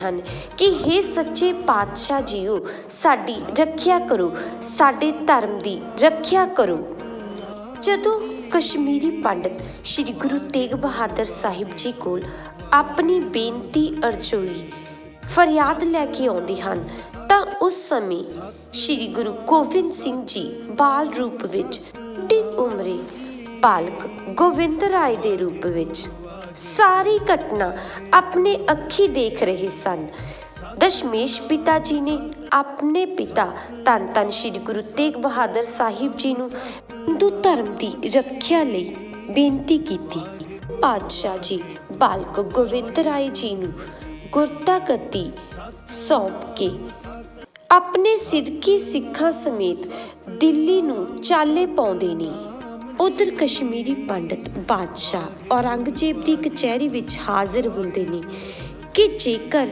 ਹਨ ਕਿ हे ਸੱਚੇ ਪਾਤਸ਼ਾਹ ਜੀਓ, ਸਾਡੀ ਰੱਖਿਆ ਕਰੋ, ਸਾਡੇ ਧਰਮ ਦੀ ਰੱਖਿਆ ਕਰੋ। ਜਦੋਂ ਕਸ਼ਮੀਰੀ ਪੰਡਤ ਸ੍ਰੀ ਗੁਰੂ ਤੇਗ ਬਹਾਦਰ ਸਾਹਿਬ ਜੀ ਕੋਲ ਆਪਣੀ ਬੇਨਤੀ ਅਰਜ਼ੋਈ ਫਰਿਆਦ ਲੈ ਕੇ ਆਉਂਦੇ ਹਨ, ਤਾਂ ਉਸ ਸਮੇਂ ਸ੍ਰੀ ਗੁਰੂ ਗੋਬਿੰਦ ਸਿੰਘ ਜੀ ਬਾਲ ਰੂਪ ਵਿੱਚ ਵੱਡੀ ਉਮਰੇ ਬਾਲਕ ਗੋਬਿੰਦ ਰਾਏ ਦੇ ਰੂਪ ਵਿੱਚ ਸਾਰੀ ਘਟਨਾ ਆਪਣੇ ਅੱਖੀ ਦੇਖ ਰਹੇ ਸਨ। ਦਸ਼ਮੇਸ਼ ਪਿਤਾ ਜੀ ਨੇ ਆਪਣੇ ਪਿਤਾ ਧੰਨ ਧੰਨ ਸ੍ਰੀ ਗੁਰੂ ਤੇਗ ਬਹਾਦਰ ਸਾਹਿਬ ਜੀ ਨੂੰ ਹਿੰਦੂ ਧਰਮ ਦੀ ਰੱਖਿਆ ਲਈ ਬੇਨਤੀ ਕੀਤੀ। ਪਾਤਸ਼ਾਹ ਜੀ, ਬਾਲਕ ਗੋਬਿੰਦ ਰਾਏ ਜੀ ਨੂੰ ਗੁਰਤਾ ਗੱਦੀ ਸੌਂਪ ਕੇ ਆਪਣੇ ਸਿੱਧਕੀ ਸਿੱਖਾਂ ਸਮੇਤ ਦਿੱਲੀ ਨੂੰ ਚਾਲੇ ਪਾਉਂਦੇ ਨੇ। ਉਧਰ ਕਸ਼ਮੀਰੀ ਪੰਡਤ ਬਾਦਸ਼ਾਹ ਔਰੰਗਜ਼ੇਬ ਦੀ ਕਚਹਿਰੀ ਵਿੱਚ ਹਾਜ਼ਰ ਹੁੰਦੇ ਨੇ ਕਿ ਜੇਕਰ